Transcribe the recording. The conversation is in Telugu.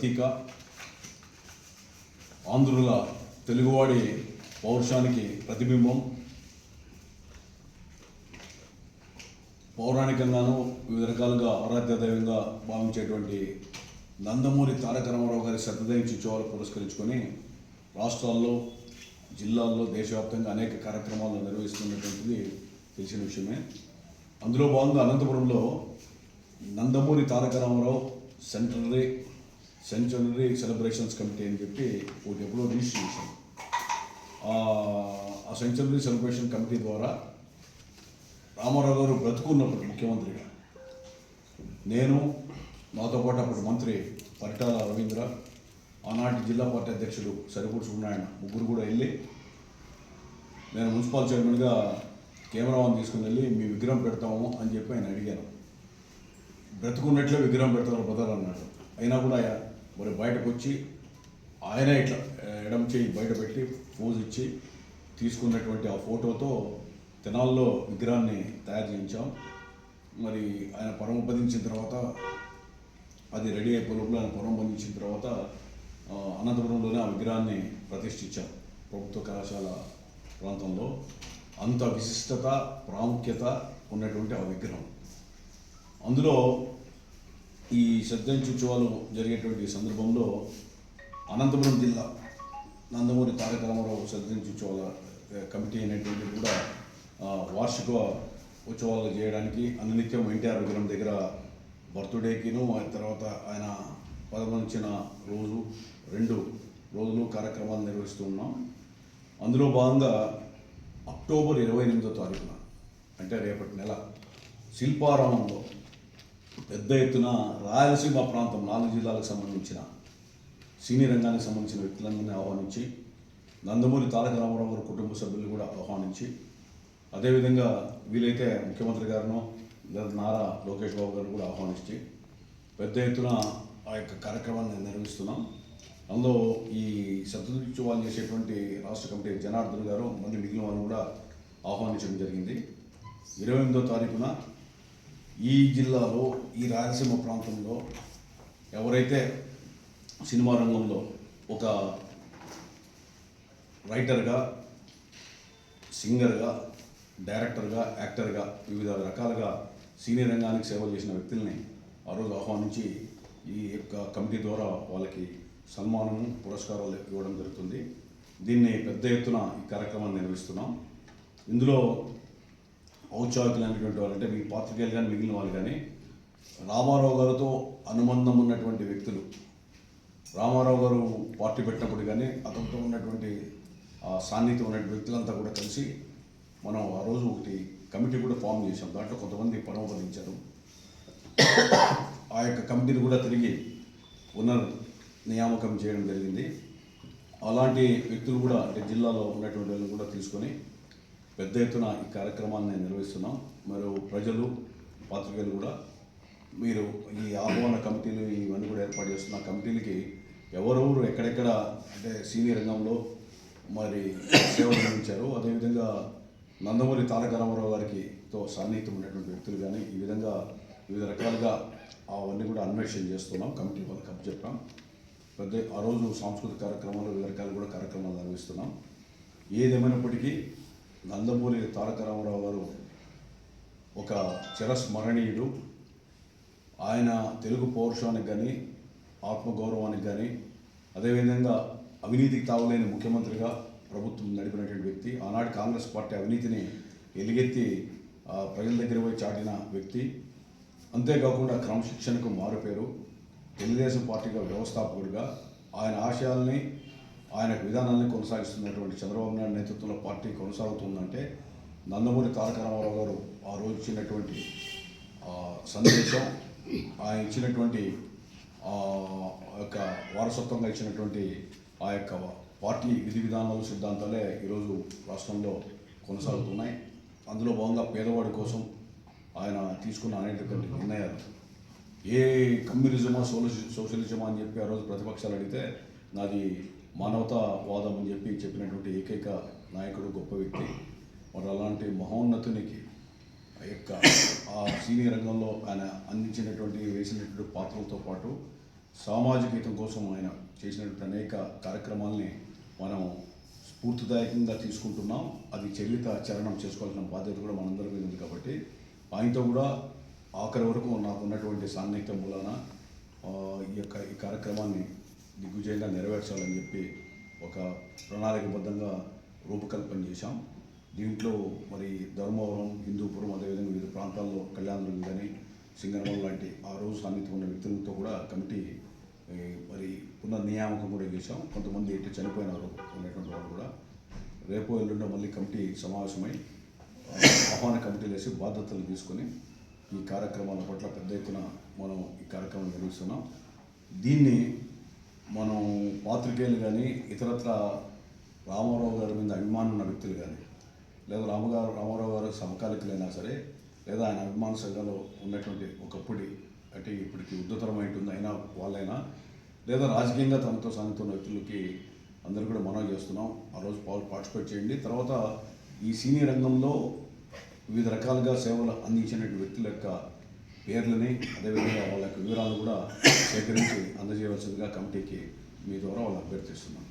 ప్రతీక. ఆంధ్రుల తెలుగువాడి పౌరుషానికి ప్రతిబింబం. పౌరాణికంగాను వివిధ రకాలుగా ఆరాధ్య దైవంగా భావించేటువంటి నందమూరి తారక రామారావు గారి శతదయించి ఉత్సవాలు పురస్కరించుకొని రాష్ట్రాల్లో జిల్లాల్లో దేశవ్యాప్తంగా అనేక కార్యక్రమాలు నిర్వహిస్తున్నటువంటిది తెలిసిన విషయమే. అందులో భాగంగా అనంతపురంలో Nandamuri Taraka Rama Rao central centenary celebrations committee అని చెప్పి ఒకటి ఎప్పుడో రిజిస్టర్ చేశాను ఆ సెంచనరీ సెలబ్రేషన్ కమిటీ ద్వారా రామారావు గారు బ్రతుకున్నప్పుడు ముఖ్యమంత్రిగా నేను నాతో పాటు అప్పుడు మంత్రి పరిటాల రవీంద్ర ఆనాటి జిల్లా పార్టీ అధ్యక్షుడు సరిపూడి సూర్యనారాయణ ముగ్గురు కూడా వెళ్ళి నేను మున్సిపల్ చైర్మన్గా కెమెరాని తీసుకుని వెళ్ళి మీ విగ్రహం పెడతాము అని చెప్పి ఆయన అడిగాను బ్రతుకున్నట్లే విగ్రహం పెడతారు బ్రదర్ అన్నాడు. అయినా కూడా ఆయన మరి బయటకు వచ్చి ఆయన ఇట్లా ఎడం చేయి బయట పెట్టి పోజ్ ఇచ్చి తీసుకున్నటువంటి ఆ ఫోటోతో తెనాల్లో విగ్రహాన్ని తయారు చేయించాం. మరి ఆయన పరమపదించిన తర్వాత అది రెడీ అయిపోయి లోపల ఆయన పరమపదించిన తర్వాత అనంతపురంలోనే ఆ విగ్రహాన్ని ప్రతిష్ఠించాం ప్రభుత్వ కళాశాల ప్రాంతంలో. అంత విశిష్టత ప్రాముఖ్యత ఉన్నటువంటి ఆ విగ్రహం. అందులో ఈ శ్రద్ధాంశోత్సవాలు జరిగేటువంటి సందర్భంలో అనంతపురం జిల్లా నందమూరి తారక రామారావు శ్రద్ధాంశోత్సవాల కమిటీ అనేటువంటి కూడా వార్షిక ఉత్సవాలు చేయడానికి అనునిత్యం ఎన్టీఆర్ విగ్రహం దగ్గర బర్త్డేకిను తర్వాత ఆయన పదవించిన రోజు రెండు రోజులు కార్యక్రమాలు నిర్వహిస్తూ ఉన్నాం. అందులో భాగంగా అక్టోబర్ ఇరవై ఎనిమిదో తారీఖున అంటే రేపటి నెల శిల్పారామంలో పెద్ద ఎత్తున రాయలసీమ ప్రాంతం నాలుగు జిల్లాలకు సంబంధించిన సినీ రంగానికి సంబంధించిన వ్యక్తులందరినీ ఆహ్వానించి నందమూరి తారక రామారావు గారి కుటుంబ సభ్యులు కూడా ఆహ్వానించి అదేవిధంగా వీలైతే ముఖ్యమంత్రి గారిను లేదా నారా లోకేష్ బాబు గారు కూడా ఆహ్వానించి పెద్ద ఎత్తున ఆ యొక్క కార్యక్రమాన్ని నిర్వహిస్తున్నాం. అందులో ఈ శతదిత్యోవాలు చేసేటువంటి రాష్ట్ర కమిటీ జనార్దన్ గారు మళ్ళీ మిగిలిన వాళ్ళు కూడా ఆహ్వానించడం జరిగింది. ఇరవై ఎనిమిదో తారీఖున ఈ జిల్లాలో ఈ రాయలసీమ ప్రాంతంలో ఎవరైతే సినిమా రంగంలో ఒక రైటర్గా సింగర్గా డైరెక్టర్గా యాక్టర్గా వివిధ రకాలుగా సినీ రంగానికి సేవలు చేసిన వ్యక్తుల్ని ఆ రోజు ఆహ్వానించి ఈ యొక్క కమిటీ ద్వారా వాళ్ళకి సన్మానము పురస్కారాలు ఇవ్వడం జరుగుతుంది. దీన్ని పెద్ద ఎత్తున ఈ కార్యక్రమాన్ని నిర్వహిస్తున్నాం. ఇందులో ఔత్సాహికులైనటువంటి వాళ్ళు అంటే మీ పాత్రికేయులు కానీ మిగిలిన వాళ్ళు కానీ రామారావు గారితో అనుబంధం ఉన్నటువంటి వ్యక్తులు. రామారావు గారు పార్టీ పెట్టినప్పుడు కానీ అతనితో ఉన్నటువంటి సాన్నిధ్యం ఉన్నటువంటి వ్యక్తులంతా కూడా కలిసి మనం ఆ రోజు ఒకటి కమిటీ కూడా ఫామ్ చేశాం. దాంట్లో కొంతమంది పరమపదించారు. ఆ యొక్క కమిటీని కూడా తిరిగి పునర్ నియామకం చేయడం జరిగింది. అలాంటి వ్యక్తులు కూడా అంటే జిల్లాలో ఉన్నటువంటి వాళ్ళని కూడా తీసుకొని పెద్ద ఎత్తున ఈ కార్యక్రమాన్ని నిర్వహిస్తున్నాం. మరియు ప్రజలు పాత్రికేయులు కూడా మీరు ఈ ఆహ్వాన కమిటీలు ఇవన్నీ కూడా ఏర్పాటు చేస్తున్న కమిటీలకి ఎవరెవరు ఎక్కడెక్కడ అంటే సీనియర్ రంగంలో మరి సేవలు అందించారు అదేవిధంగా నందమూరి తారక రామారావు గారికి తో సన్నిహితం ఉన్నటువంటి వ్యక్తులు కానీ ఈ విధంగా వివిధ రకాలుగా అవన్నీ కూడా అన్వేషణ చేస్తున్నాం. కమిటీ వాళ్ళకి అప్పు చెప్పాం. పెద్ద ఆ రోజు సాంస్కృతిక కార్యక్రమాలు వివిధ రకాలు కూడా కార్యక్రమాలు నిర్వహిస్తున్నాం. ఏదేమైనప్పటికీ నందమూరి తారక రామారావు గారు ఒక చిరస్మరణీయుడు. ఆయన తెలుగు పౌరుషానికి కానీ ఆత్మగౌరవానికి కానీ అదేవిధంగా అవినీతికి తావలేని ముఖ్యమంత్రిగా ప్రభుత్వం నడిపినటువంటి వ్యక్తి ఆనాడు కాంగ్రెస్ పార్టీ అవినీతిని ఎలుగెత్తి ప్రజల దగ్గర పోయి చాటిన వ్యక్తి. అంతేకాకుండా క్రమశిక్షణకు మారుపేరు తెలుగుదేశం పార్టీగా వ్యవస్థాపకుడిగా ఆయన ఆశయాల్ని ఆయన విధానాన్ని కొనసాగిస్తున్నటువంటి చంద్రబాబు నాయుడు నేతృత్వంలో పార్టీ కొనసాగుతుందంటే నందమూరి తారక రామారావు గారు ఆ రోజు ఇచ్చినటువంటి సందేశం ఆయన ఇచ్చినటువంటి యొక్క వారసత్వంగా ఇచ్చినటువంటి ఆ యొక్క పార్టీ విధి విధానాలు సిద్ధాంతాలే ఈరోజు రాష్ట్రంలో కొనసాగుతున్నాయి. అందులో భాగంగా పేదవాడి కోసం ఆయన తీసుకున్న అనేటటువంటి నిర్ణయాలు. ఏ కమ్యూనిజమా సోలసి సోషలిజమా అని చెప్పి ఆ రోజు ప్రతిపక్షాలు అడిగితే నాది మానవతావాదం అని చెప్పి చెప్పినటువంటి ఏకైక నాయకుడు గొప్ప వ్యక్తి. మరి అలాంటి మహోన్నతునికి ఆ యొక్క ఆ సీనియర్ రంగంలో ఆయన అందించినటువంటి వేసినటువంటి పాత్రలతో పాటు సామాజిక హితం కోసం ఆయన చేసినటువంటి అనేక కార్యక్రమాల్ని మనం స్ఫూర్తిదాయకంగా తీసుకుంటున్నాం. అది చరిత చరణం చేసుకోవాల్సిన బాధ్యత కూడా మనందరి మీద ఉంది కాబట్టి ఆయనతో కూడా ఆఖరి వరకు నాకు ఉన్నటువంటి సాన్నిహిత్యం మూలాన ఈ యొక్క ఈ కార్యక్రమాన్ని దిగ్విజయంగా నెరవేర్చాలని చెప్పి ఒక ప్రణాళికబద్ధంగా రూపకల్పన చేశాం. దీంట్లో మరి ధర్మవరం హిందూపురం అదేవిధంగా వివిధ ప్రాంతాల్లో కళ్యాణం కానీ సింగనవరం లాంటి ఆ రోజు సాన్నిధ్యం ఉన్న వ్యక్తులతో కూడా కమిటీ మరి పునర్నియామకం కూడా చేశాం. కొంతమంది ఇటు చనిపోయినారు అనేటువంటి వాళ్ళు కూడా. రేపు ఎల్లుండో మళ్ళీ కమిటీ సమావేశమై ఆహ్వాన కమిటీలు వేసి బాధ్యతలు తీసుకొని ఈ కార్యక్రమాల పట్ల పెద్ద ఎత్తున మనం ఈ కార్యక్రమం నిర్వహిస్తున్నాం. దీన్ని మనం పాత్రికేయులు కానీ ఇతరత్ర రామారావు గారి మీద అభిమానం ఉన్న వ్యక్తులు కానీ లేదా రామగారు రామారావు గారు సమకాలికులైనా సరే లేదా ఆయన అభిమాన సంఘంలో ఉన్నటువంటి ఒకప్పటి అంటే ఇప్పటికి ఉద్ధతరమైంటుంది అయినా వాళ్ళైనా లేదా రాజకీయంగా తనతో సాగుతున్న వ్యక్తులకి అందరూ కూడా మనం చేస్తున్నాం. ఆ రోజు పాలు పార్టిసిపేట్ చేయండి. తర్వాత ఈ సినీ రంగంలో వివిధ రకాలుగా సేవలు అందించినటువంటి వ్యక్తుల యొక్క పేర్లని అదేవిధంగా వాళ్ళ యొక్క వివరాలు కూడా సేకరించి అందజేయవలసిందిగా కమిటీకి మీ ద్వారా వాళ్ళు అభ్యర్థిస్తున్నాం.